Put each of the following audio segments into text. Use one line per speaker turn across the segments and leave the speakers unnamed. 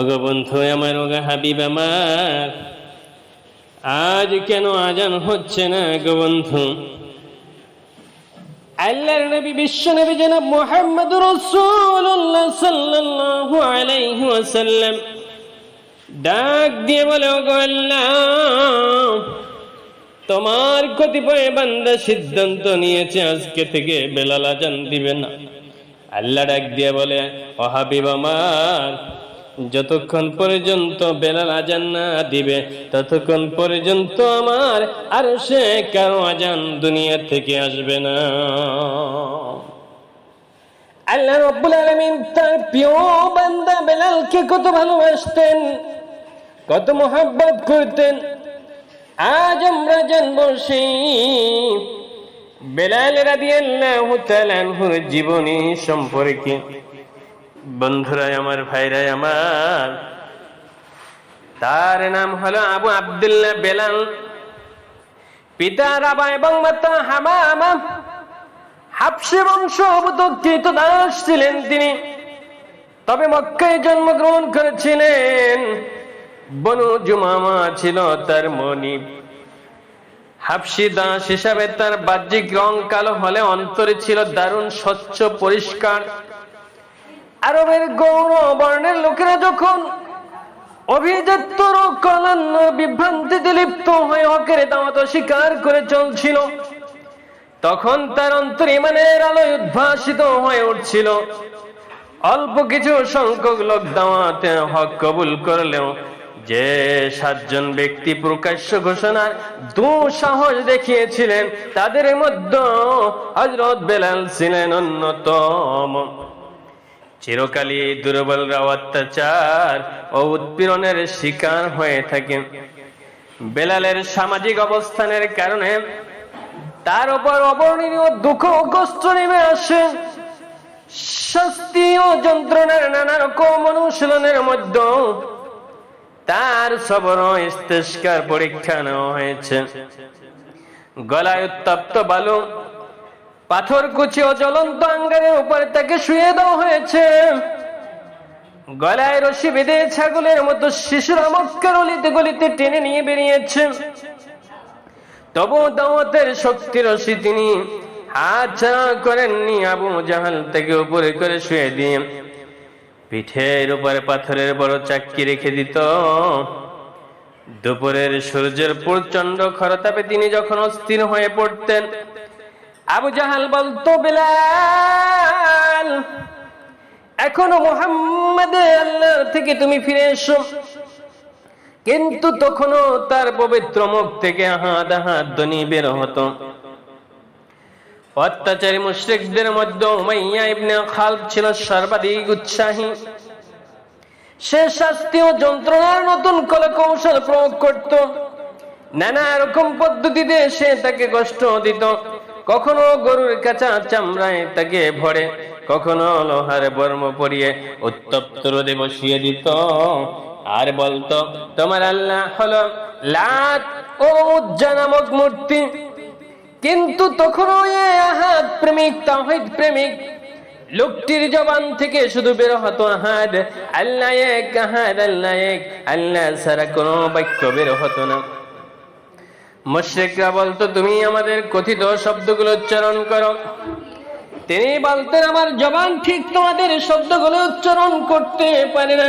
অগবন্ধু আমার ওগা হাবিব আমার। আজ কেন আজান হচ্ছে না গবন্ধু আল্লাহর নবী, বিশ্ব নবী জনাব মুহাম্মদ রাসূলুল্লাহ সাল্লাল্লাহু আলাইহি ওয়াসাল্লাম। ডাক দিয়ে বলে, ওগো আল্লাহ, তোমার কতিপয় বান্দা সিদ্ধান্ত নিয়েছে, আজকে থেকে বেলাল আজান দিবে না। আল্লাহ ডাক দিয়ে বলে, ও হাবিব আমার যতক্ষণ পর্যন্ত বেলাল আজান না দিবে, ততক্ষণ পর্যন্ত আমার আর সে কারও আজান দুনিয়া থেকে আসবে না। আল্লাহ রব্বুল আলমিন তার প্রিয় বান্দা বেলালকে কত ভালোবাসতেন, কত মোহাব্বত করতেন। আজ আমরা জানব সেই বেলাল রাদিয়াল্লাহু তাআলা আনহুর জীবনী সম্পর্কে। বন্ধুরাই আমার, ভাইরাই আমার। তার নাম হলো আবু আব্দুল্লাহ বেলাল। পিতা রাবা এবং মাতা বংশ অবতকৃত দাস ছিলেন তিনি। তবে মক্কায় জন্মগ্রহণ করেছিলেন। বনু জুমামা ছিল তার মনিব হাফসি দাস হিসাবে তার বাহ্যিক রং কালো হলে অন্তরে ছিল দারুণ স্বচ্ছ পরিষ্কার। আরবের গৌর বর্ণের লোকেরা যখন অভিজাত্তর কলান্য বিভ্রান্তিতে লিপ্ত হয়ে হকের দাওয়াত স্বীকার করে চলছিল, তখন তার অন্তর ইমানের আলোয় উদ্ভাসিত হয়ে উঠছিল। অল্প কিছু সংখ্যক লোক দাওয়াতে হক কবুল করলেও যে সাতজন ব্যক্তি প্রকাশ্য ঘোষণার দুঃসাহস দেখিয়েছিলেন, তাদের মধ্যে হজরত বেলাল ছিলেন অন্যতম। চিরকালই দুর্বলরা অত্যাচার ও উৎপীড়নের শিকার হয়ে থাকে। বেলালের সামাজিক অবস্থানের কারণে তার উপর অবর্ণনীয় দুঃখ কষ্ট নেমে আসে। শাস্তি ও যন্ত্রণার নানা রকম অনুশীলনের মধ্যে তার সবর ইস্তেস্কার পরীক্ষা নেওয়া হয়েছে। গলায় উত্তপ্ত বালু পাথর কুচি ও জ্বলন্ত আঙ্গারের উপরে তাকে শুয়ে দেওয়া হয়েছে। গলায় রশি বেঁধে ছাগলের মতো শিশুরা মক্কার অলিতে গলিতে টেনে নিয়ে বেরিয়েছে। তবু দাওয়াতের শক্তি রশি তিনি হাত ছাড়া করেননি আবু জাহাল থেকে উপরে করে শুয়ে দিয়ে। পিঠের উপরে পাথরের বড় চাক্কি রেখে দিত। দুপুরের সূর্যের প্রচণ্ড খরতাপে তিনি যখন অস্থির হয়ে পড়তেন আবু জাহাল বলতো, বেলাল, এখনও মোহাম্মদ আল্লাহ থেকে তুমি ফিরে এসো। কিন্তু তখনও তার পবিত্র মুখ থেকে হাত হাত ধ্বনি বের হতো। অত্যাচারী মুশ্রিকদের মধ্যে উমাইয়া ইবনে খালদ ছিল সর্বাধিক উৎসাহী। সে শাস্তি ও যন্ত্রণার নতুন কৌশল প্রয়োগ করত। নানা রকম পদ্ধতিতে সে তাকে কষ্ট দিত। কখনো গরুর কাঁচা চামড়ায় তাকে ভরে, কখনো লোহার বর্ম পরিয়ে উত্তপ্ত রোদে বসিয়ে দিত। আর বলতো, তোমার আল্লাহ হলো লাত ও উজ্জা নামক মূর্তি। কিন্তু তখনও আহাদ প্রেমিক তাহিদ প্রেমিক। লোকটির জবান থেকে শুধু বের হতো আহাদ। আল্লাহ এক, আহাদ আল্লাহ এক। আল্লাহ ছাড়া কোনো বাক্য বের হতো না। মুশ্রিকরা বলতো, তুমি আমাদের কথিত শব্দগুলো উচ্চারণ করো। তিনি বলতেন, আমার জবান ঠিক তোমাদের শব্দগুলো উচ্চারণ করতে পারে না।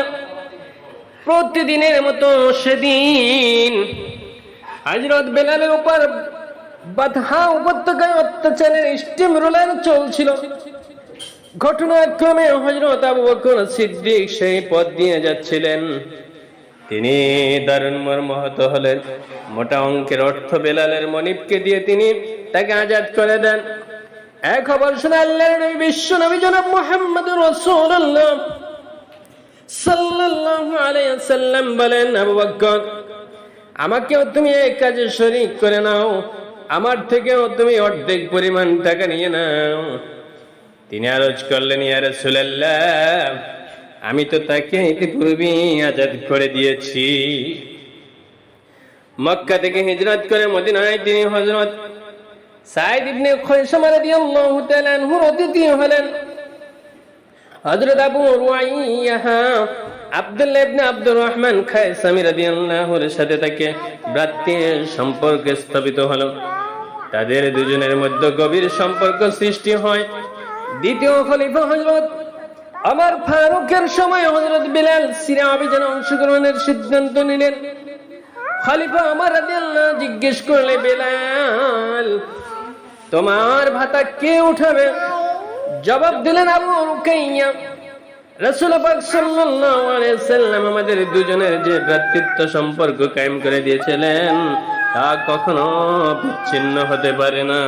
প্রতিদিনের মতো সেদিন হজরত বেলালের উপর বাধা উপত্যকায় অত্যাচারের স্টিম রোলার চলছিল। ঘটনাক্রমে হজরত আবু বকর সিদ্দিক সেই পথ দিয়ে যাচ্ছিলেন। তিনি দারুণ মর্মহত হলেন। মোটা অঙ্কের অর্থ বেলালের মনিবকে দিয়ে তিনি তাকে আজাদ করে দেন। এক খবর শুনে আল্লাহর নবী বিশ্ব নবী জনাব মুহাম্মদুর রাসূলুল্লাহ। সাল্লাল্লাহু আলাইহি সাল্লাম বলেন, আবু বকর আমাকেও তুমি এই কাজে শরিক করে নাও। আমার থেকেও তুমি অর্ধেক পরিমাণ টাকা নিয়ে নাও। তিনি আরজ করলেন, ইয়া রাসূলুল্লাহ আমি তো তাকে ইতিপূর্বেই আজাদ করে দিয়েছি। মক্কা থেকে হিজরত করে মদিনায় তিনি হযরত সাইদ ইবনে রাদিয়াল্লাহু তাআলা আনহুর অতিথি হলেন হযরত আবু আব্দুল্লাহ ইবনে আব্দুর রহমান সাথে তাকে ভ্রাতৃর সম্পর্ক স্থাপিত হলো। তাদের দুজনের মধ্যে গভীর সম্পর্ক সৃষ্টি হয়। দ্বিতীয় খলিফা হযরত আমার ফারুকের সময় হযরত বিলাল সিরা অভিযানে অংশগ্রহণের সিদ্ধান্ত নিলেন। খালিফা আমার জিজ্ঞেস করলে, বেলাল, তোমার ভাতা কে উঠাবে? জবাব দিলেন আবু রুকাইয়া। রাসূল পাক সাল্লাল্লাহু আলাইহি সাল্লাম আমাদের দুজনের যে ভ্রাতৃত্ব সম্পর্ক কায়েম করে দিয়েছিলেন, তা কখনো বিচ্ছিন্ন হতে পারে না।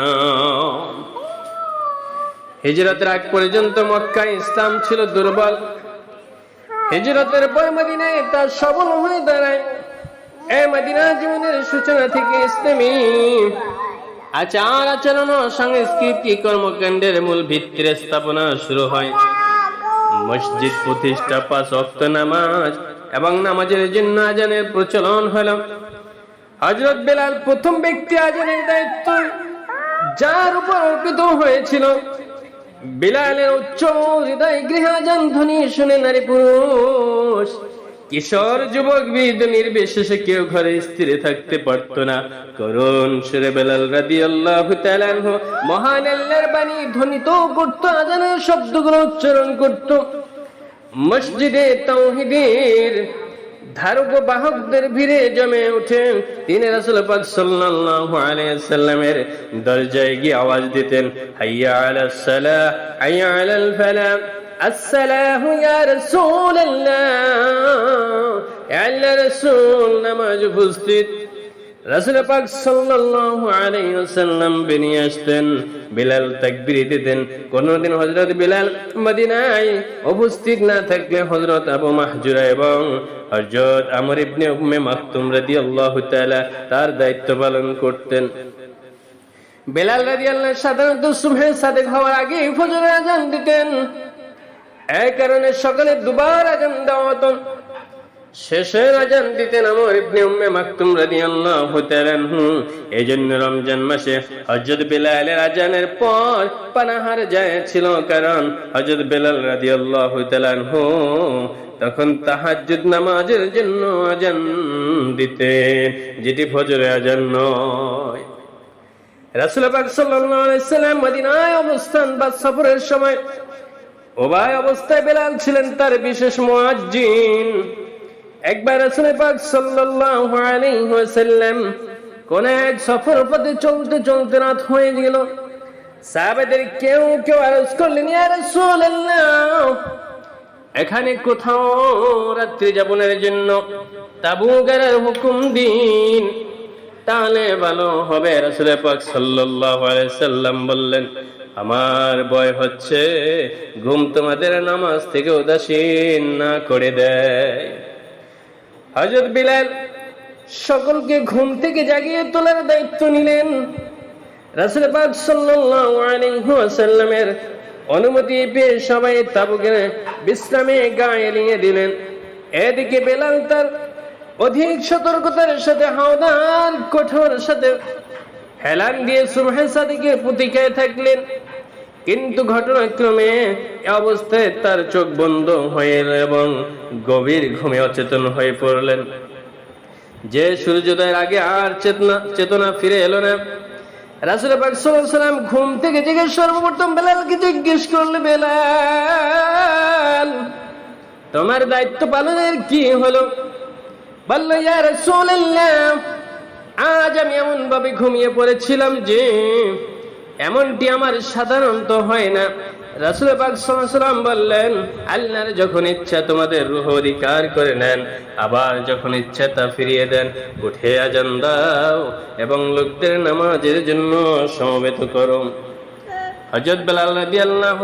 হিজরতের আগ পর্যন্ত মক্কা ইসলাম ছিল দুর্বল। হিজরতের পর মদিনায় তা সবল হয়ে দাঁড়ায়। এ মদিনা জীবনের সূচনা থেকে ইসলামী। আচার আচরণ সংস্কৃতি কর্মকাণ্ডের মূল ভিত্তির স্থাপনা শুরু হয়। মসজিদ প্রতিষ্ঠা, পাঁচ অক্ত নামাজ এবং নামাজের জন্য আজানের প্রচলন হল। হজরত বেলাল প্রথম ব্যক্তি আজানের দায়িত্ব যার উপর অর্পিত হয়েছিল। বিলালের উচ্চ হৃদয় গৃহাজান ধ্বনি শুনে নারী পুরুষ, কিশোর যুবক বৃদ্ধ নির্বিশেষে কেউ ঘরে স্থির থাকতে পারত না। করুণ সুরে বেলাল রাদি আল্লাহ মহান আল্লাহর বাণী ধ্বনিত করতো, আজানের শব্দগুলো উচ্চারণ করত। মসজিদে তাওহিদের ধারক বাহকদের ভিড়ে জমে উঠে তিনি রাসুল পাক সাল্লাল্লাহু আলাইহি সাল্লামের দরজায় গিয়ে আওয়াজ দিতেন, হাইয়া আলাস সালাহ, হাইয়া আলাল ফালাহ, আসসালাহু ইয়া রাসূলুল্লাহ, আল্লাহ রাসূল, নামাজ উপস্থিত। আসতেন, বিলাল দিতেন। বিলাল না থাকলে এবং তার দায়িত্ব পালন করতেন। বেলাল রাদিয়াল্লাহু সাধারণত সাদেক হওয়ার আগে ফজরের আজান দিতেন। এই কারণে সকালে দুবার আজান দেওয়া শেষের আজান দিতেন আমার ইবনে উম্মে মাকতুম রাদিয়াল্লাহু তাআলা এই জন্য রমজান মাসে হযরত বেলালের আজানের পর পানাহার যায় ছিল, কারণ হযরত বেলাল রাদিয়াল্লাহু তাআলা তখন তাহাজ্জুদ নামাজের জন্য আজান দিতেন, যেটি ফজরে আজান নয়। রাসূল পাক সাল্লাল্লাহু আলাইহি সাল্লাম মদিনায় অবস্থান বা সফরের সময় ওবায় অবস্থায় বেলাল ছিলেন তার বিশেষ মুয়াজ্জিন। একবার রাসূল পাক সাল্লাল্লাহু আলাইহি ওয়াসাল্লাম কোন এক সফর পথে চলতে চলতে রাত হয়ে গেল। সাহাবাদের কেউ কেউ আরজ করলেন, ইয়া রাসূলুল্লাহ! এখানে কোথাও রাত্রি যাপনের জন্য তাবু হুকুম দিন। তাহলে ভালো হবে, রাসূল পাক সাল্লাল্লাহু আলাইহি সাল্লাম বললেন, আমার ভয় হচ্ছে, ঘুম তোমাদের নামাজ থেকে উদাসীন না করে দেয়। হযরত বিলাল সকলকে ঘুম থেকে জাগিয়ে তোলার দায়িত্ব নিলেন। রাসূল পাক ওয়াসাল্লামের অনুমতি পেয়ে সবাই তাবুকে বিশ্রামে গায়ে নিয়ে দিলেন। এদিকে বেলাল তার অধিক সতর্কতার সাথে হাওদার কঠোর সাথে হেলান দিয়ে সুবহে সাদিকের প্রতিকায় থাকলেন। কিন্তু ঘটনাক্রমে অবস্থায় তার চোখ বন্ধ হয়ে এলো এবং গভীর ঘুমে অচেতন হয়ে পড়লেন। যে সূর্যোদয়ের আগে আর চেতনা চেতনা ফিরে এলো না। রাসুল পাক সাল্লাম ঘুম থেকে জেগে সর্বপ্রথম বেলালকে জিজ্ঞেস করলে, বেলাল, তোমার দায়িত্ব পালনের কি হলো? বলল, ইয়া রাসূলুল্লাহ, আজ আমি এমন ভাবে ঘুমিয়ে পড়েছিলাম যে এমনটি আমার সাধারণত হয় না। রাসুল পাক বললেন, আল্লাহর যখন ইচ্ছা তোমাদের রুহ অধিকার করে নেন, আবার যখন ইচ্ছা তা ফিরিয়ে দেন, উঠে আজান দাও এবং লোকদের নামাজের জন্য সমবেত করো। হজরত বেলাল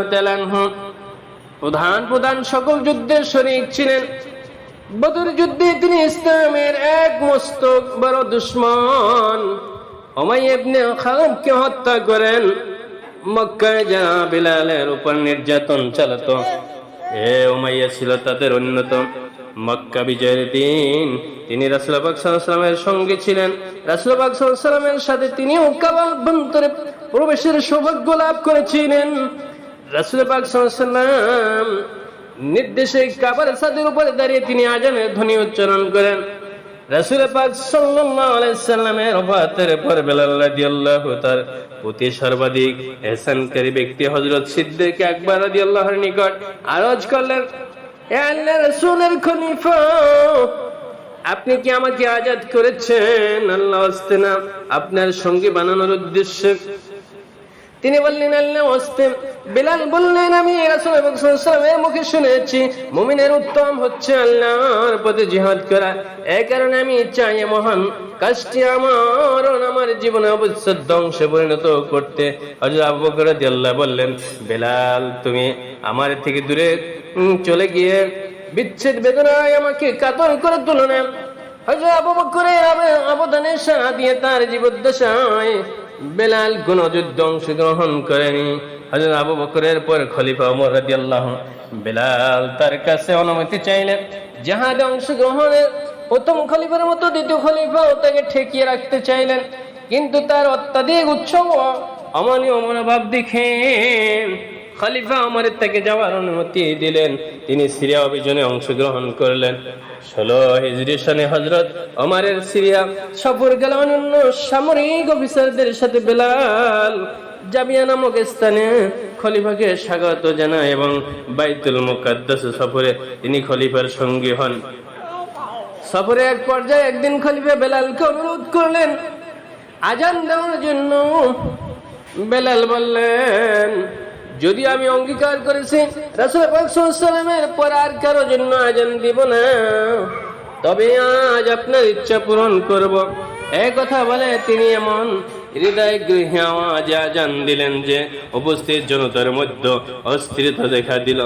তাআলা আনহু প্রধান প্রধান সকল যুদ্ধের শরীক ছিলেন। বদর যুদ্ধে তিনি ইসলামের এক মস্তক বড় দুশ্মন। ইবনে খালাবকে হত্যা করেন। মক্কায় যারা বিলালের উপর নির্যাতন চালাতো। এ উমাইয়া ছিল তাদের অন্যতম মক্কা বিজয়ের দিন। তিনি রাসুলাবাক সাল্লামের সঙ্গে ছিলেন। রাসুলাবাক সাল্লামের সাথে তিনিও কাবার অভ্যন্তরে প্রবেশের সৌভাগ্য লাভ করেছিলেন। রাসুলাবাক সাল্লাম নির্দেশে কাবার সাদের উপরে দাঁড়িয়ে তিনি আজানের ধ্বনি উচ্চারণ করেন। নিকট করলেন রাসূলের আপনি কি আমাকে আজাদ করেছেন? আল্লাহ আপনার সঙ্গী বানানোর উদ্দেশ্যে তিনি বললেন, আল্লাহ হস্তে বিলাল বললেন, আমি মুখে শুনেছি, মুমিনের উত্তম হচ্ছে আল্লাহর পথে জিহাদ করা। এই কারণে আমি চাই মহান কাজটি আমার আমার জীবনে অবশ্য ধ্বংসে পরিণত করতে। রাদিয়াল্লাহু বললেন, বেলাল, তুমি আমার থেকে দূরে চলে গিয়ে বিচ্ছেদ বেদনায় আমাকে কাতর করে তুলো না। হযরত আবু আবে- অবদানের সাড়া দিয়ে তার জীবদ্দশায় বেলাল কোন যুদ্ধ অংশগ্রহণ করেনি। হজরত আবু বকরের পর খলিফা ওমর আল্লাহ বেলাল তার কাছে অনুমতি চাইলেন জাহাদে অংশগ্রহণের প্রথম খলিফার মতো দ্বিতীয় খলিফা ও তাকে ঠেকিয়ে রাখতে চাইলেন। কিন্তু তার অত্যাধিক উৎসব অমানীয় মনোভাব দেখে খলিফা অমরের থেকে যাওয়ার অনুমতি দিলেন। তিনি সিরিয়া অভিযানে অংশগ্রহণ করলেন। ষোলো হিজরি হজরত অমরের সিরিয়া সফর গেল অন্যান্য সামরিক অফিসারদের সাথে বেলাল জাবিয়া নামক স্থানে খলিফাকে স্বাগত জানায় এবং বাইতুল মুকাদ্দাস সফরে তিনি খলিফার সঙ্গী হন। সফরে এক পর্যায়ে একদিন খলিফা বেলালকে অনুরোধ করলেন, আজান দেওয়ার জন্য। বেলাল বললেন যদি আমি অঙ্গীকার করেছি রাসুলের পর আর কারও জন্য আজান দিব না। তবে আজ আপনার ইচ্ছা পূরণ করব। এই কথা বলে তিনি এমন হৃদয় গৃহে আওয়াজ আজান দিলেন যে, উপস্থিত জনতার মধ্যে অস্থিরতা দেখা দিল।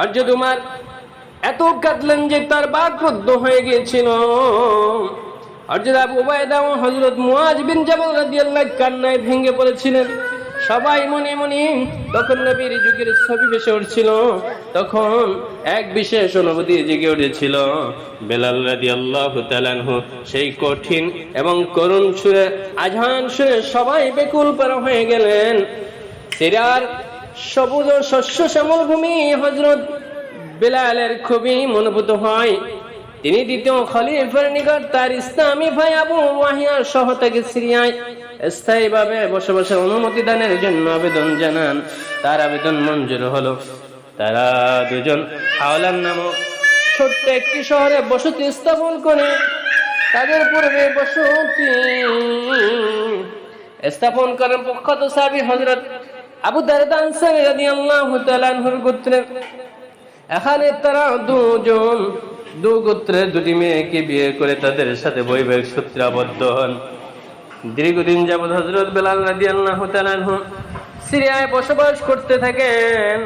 আর যে তোমার এত কাঁদলেন যে তার বাক রুদ্ধ হয়ে গিয়েছিল। হযরত আবু উবাইদা ও হযরত মুআজ বিন জাবাল রাদিয়াল্লাহু কান্নায় ভেঙে পড়েছিলেন। সবাই মনে মনে তখন নবীর যুগের ছবি ভেসে উঠছিল। তখন এক বিশেষ অনুভূতি জেগে উঠেছিল। বেলাল তাআলা আনহু সেই কঠিন এবং করুণ সুরে আজান সুরে সবাই বেকুল পার হয়ে গেলেন। সিরিয়ার সবুজ ও শস্য শ্যামল ভূমি হযরত বেলালের খুবই মনোভূত হয়। তিনি দ্বিতীয় খলিফার নিকট তার ইসলামী ভাই আবু ওয়াহিয়ার সহ তাকে সিরিয়ায় স্থায়ীভাবে বসবাসের অনুমতি দানের জন্য আবেদন জানান। তার আবেদন মঞ্জুর হলো। তারা দুজন হাওলান নামক ছোট্ট একটি শহরে বসতি স্থাপন করে তাদের পূর্বে বসতি স্থাপন করেন প্রখ্যাত সাবি হজরত আবু দারদা আনসারী রাদিয়াল্লাহু গোত্রের এখানে তারা দুজন, দু গোত্রের দুটি মেয়েকে বিয়ে করে তাদের সাথে বৈবাহিক সূত্রাবদ্ধ হন। দীর্ঘদিন যাবৎ হজরত বেলাল তাআলা আনহু সিরিয়ায় বসবাস করতে থাকেন।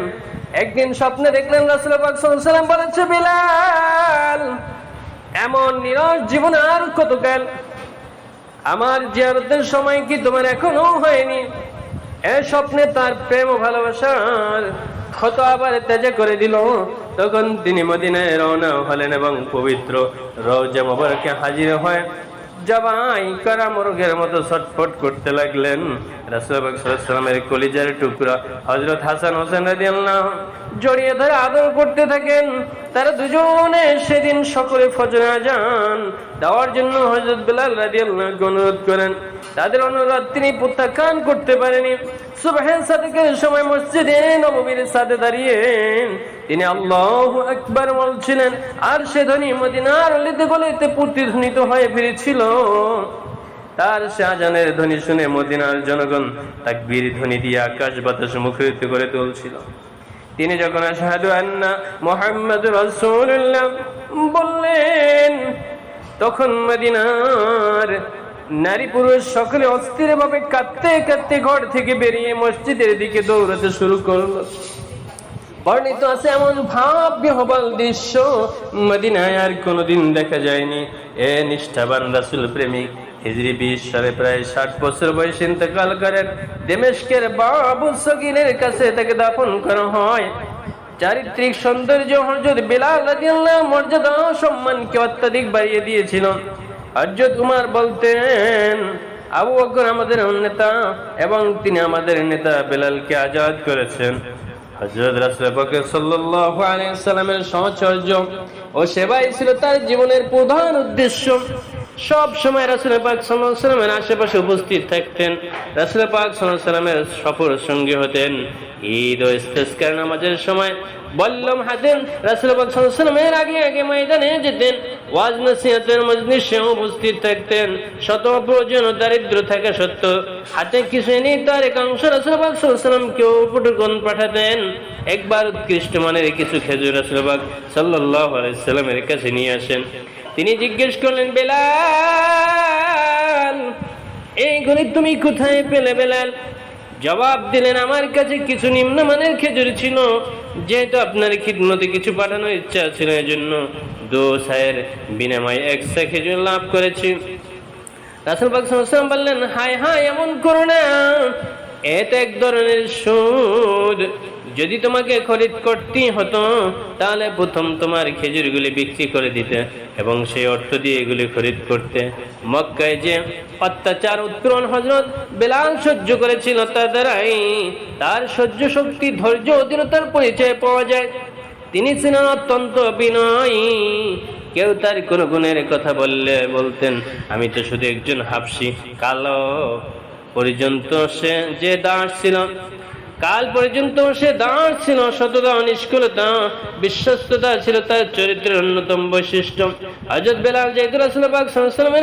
একদিন স্বপ্নে দেখলেন রাসূল পাক সাল্লাল্লাহু আলাইহি ওয়াসাল্লাম বলেছে, বেলাল, এমন নিরস জীবন আর কতকাল? আমার জিয়ারতের সময় কি তোমার এখনও হয়নি? এ স্বপ্নে তার প্রেম ভালোবাসার ক্ষত আবার তেজে করে দিল। তখন তিনি মদিনায় রওনা হলেন এবং পবিত্র রওজা মোবারকে হাজির হয়। জবাই করা মুরগের মতো ছটফট করতে লাগলেন। রাসুলের কলিজার টুকরা হজরত হাসান হোসেন রাদিয়াল্লাহু জড়িয়ে ধরে আদর করতে থাকেন। তারা দুজনে সেদিন সকলে ফজরে আজান দেওয়ার জন্য হজরত বেলাল রাদিয়াল্লাহু অনুরোধ করেন। তাদের অনুরোধ তিনি প্রত্যাখ্যান করতে পারেনি। সুবহান সাদিকের সময় সাথে তিনি বলছিলেন, আর সে ধ্বনি মদিনার গলিতে প্রতিধ্বনিত হয়ে ফিরেছিল। তার শাহজাহানের ধ্বনি শুনে মদিনার জনগণ তাকবীর ধ্বনি দিয়ে আকাশ বাতাস মুখরিত করে তুলছিল। তিনি যখন আশহাদু আন্না মুহাম্মাদুর রাসূলুল্লাহ বললেন, তখন মদিনার নারী পুরুষ সকলে অস্থির ভাবে কাঁদতে কাঁদতে ঘর থেকে বেরিয়ে মসজিদের দিকে দৌড়াতে শুরু করল। বর্ণিত আছে এমন ভাব্য হবাল দৃশ্য, মদিনায় আর কোনোদিন দেখা যায়নি। এ নিষ্ঠাবান রাসুল প্রেমিক হিজরি বিশ সালে প্রায় ষাট বছর বয়সে ইন্তকাল করেন। দেমেশকের বাবু সগিরের কাছে তাকে দাফন করা হয়। চারিত্রিক সৌন্দর্য হজরত বিলাল মর্যাদা সম্মানকে অত্যাধিক বাড়িয়ে দিয়েছিল। হজরত উমার বলতেন, আবু বকর আমাদের নেতা এবং তিনি আমাদের নেতা বেলালকে আজাদ করেছেন। হজরত রাসূল বকর সাল্লাল্লাহু আলাইহি সাল্লামের সহচর্য ও সেবাই ছিল তার জীবনের প্রধান উদ্দেশ্য। সব সময় রাসূল পাক সাল্লামের আশেপাশে উপস্থিত থাকতেন। রাসূল পাক সাল্লামের সফর সঙ্গী হতেন। ঈদ ও ইস্তেসকার নামাজের সময় বল্লম হাতেন রাসূল পাক সাল্লামের আগে আগে ময়দানে যেতেন। একবার উৎকৃষ্ট মানের কিছু খেজুর রাসূল পাক সাল্লাল্লাহু আলাইহি সাল্লামের কাছে নিয়ে আসেন। তিনি জিজ্ঞেস করলেন, বেলাল এইগুলি তুমি কোথায় পেলে বেলাল? জবাব দিলেন, আমার কাছে কিছু নিম্নমানের খেজুর ছিল, যেহেতু আপনার খিদমতে কিছু পাঠানোর ইচ্ছা ছিল এজন্য দো সায়ের বিনিময়ে একশো খেজুর লাভ করেছি। রাসুল পাক বললেন, হায় হায়, এমন করো না এটা এক ধরনের সুদ যদি তোমাকে খরিদ করতেই হতো, তাহলে প্রথম তোমার খেজুরগুলি বিক্রি করে দিতে এবং সেই অর্থ দিয়ে এগুলি খরিদ করতে। মক্কায় যে অত্যাচার উৎপীড়ন হজরত বেলাল সহ্য করেছিল, তার দ্বারাই তার সহ্য শক্তি, ধৈর্য, অধীনতার পরিচয় পাওয়া যায়। তিনি ছিলেন অত্যন্ত বিনয়ী কেউ তার কোনো গুণের কথা বললে বলতেন, আমি তো শুধু একজন হাফসি। কালো পর্যন্ত সে যে দাস ছিল কাল পর্যন্ত সে দাঁড় ছিল, সততা নিষ্কুলতা, বিশ্বস্ততা ছিল তার চরিত্রের অন্যতম বৈশিষ্ট্য। হজরত বেলাল রাসুল পাক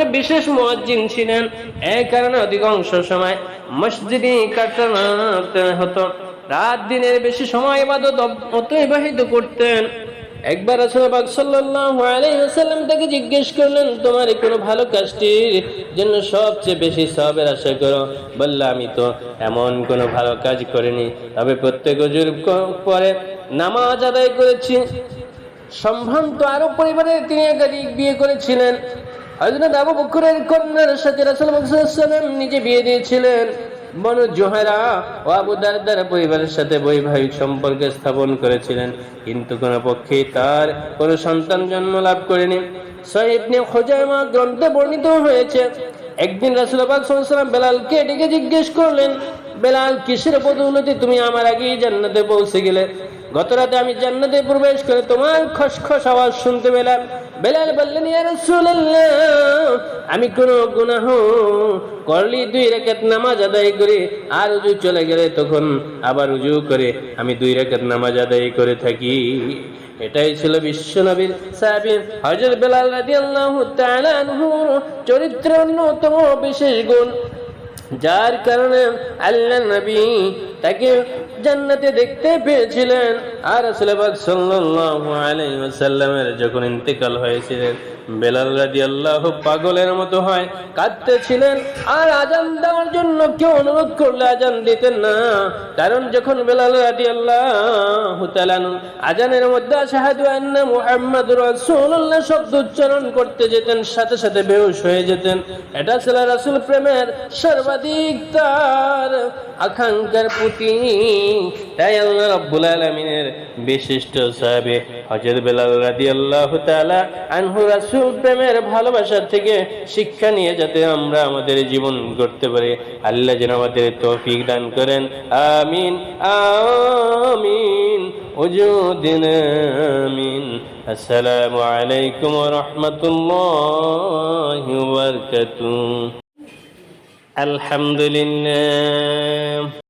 বিশেষ মুয়াজ্জিন ছিলেন এই কারণে অধিকাংশ সময় মসজিদে কাটানো হতো। রাত দিনের বেশি সময় ইবাদত অতিবাহিত করতেন। একবার সাল্লাল্লাহু আলাইহি তাকে জিজ্ঞেস করলেন, তোমার কোনো ভালো কাজটির জন্য সবচেয়ে বেশি সওয়াবের আশা করো? বলল, আমি তো এমন কোনো ভালো কাজ করিনি। তবে প্রত্যেক অজুর পরে নামাজ আদায় করেছি। সম্ভ্রান্ত আরও পরিবারে তিনি একাধিক বিয়ে করেছিলেন। হযরত আবু বকরের কন্যার সাথে সাল্লাল্লাহু নিজে বিয়ে দিয়েছিলেন। বনু জোহেরা ও আবু দারদার পরিবারের সাথে বৈবাহিক সম্পর্কে স্থাপন করেছিলেন। কিন্তু কোন পক্ষে তার কোন সন্তান জন্ম লাভ করেনি। সহিবনে খোজাইমা গ্রন্থে বর্ণিত হয়েছে, একদিন রাসুলাবাদ সাল্লাম বেলালকে ডেকে জিজ্ঞেস করলেন, বেলাল, কিসের পদ উন্নতি তুমি আমার আগেই জান্নাতে পৌঁছে গেলে? গত রাতে আমি জান্নাতে প্রবেশ করে তোমার খসখস আওয়াজ শুনতে পেলাম। বেলাল বললেন আমি কোন গুনাহ করলি, দুই রাকাত নামাজ আদায় করে, আর উজু চলে গেলে তখন আবার উজু করে, আমি দুই রাকাত নামাজ আদায় করে থাকি। এটাই ছিল বিশ্ব নবীর সাহাবী হযরত বেলাল রাদিয়াল্লাহু তাআলা চরিত্রের অন্যতম বিশেষ গুণ, যার কারণে আল্লাহ নবী তাকে জান্নাতে দেখতে পেয়েছিলেন। আর রাসূলুল্লাহ সাল্লাল্লাহু আলাইহি ওয়াসাল্লামের যখন ইন্তেকাল হয়েছিলেন, বেলাল রাদিয়াল্লাহু পাগলের মতো হয়, কাঁদতেছিলেন। আর আজান দেওয়ার জন্য কেউ অনুরোধ করলে আজান দিতেন না। কারণ যখন বেলাল রাদিয়াল্লাহু তাআলা আজানের মধ্যে আশহাদু আন্না মুহাম্মাদুর রাসূলুল্লাহ শব্দ উচ্চারণ করতে যেতেন, সাথে সাথে বেহুশ হয়ে যেতেন। এটা ছিল রাসূল প্রেমের সর্বাধিক তার আকাঙ্ক্ষার প্রতি তাই আল্লাহ আলামিনের বিশিষ্ট সাহাবে হযরত বেলাল রাদিয়াল্লাহু তাআলা আনহু রাসূল প্রেমের থেকে শিক্ষা নিয়ে যাতে আমরা আমাদের জীবন গড়তে পারি। আল্লাহ যেন আমাদের তৌফিক দান করেন। আমিন আমিন ওজুদিন আমিন। আসসালামু আলাইকুম ওয়া রাহমাতুল্লাহি ওয়া বারাকাতুহু। আলহামদুলিল্লাহ।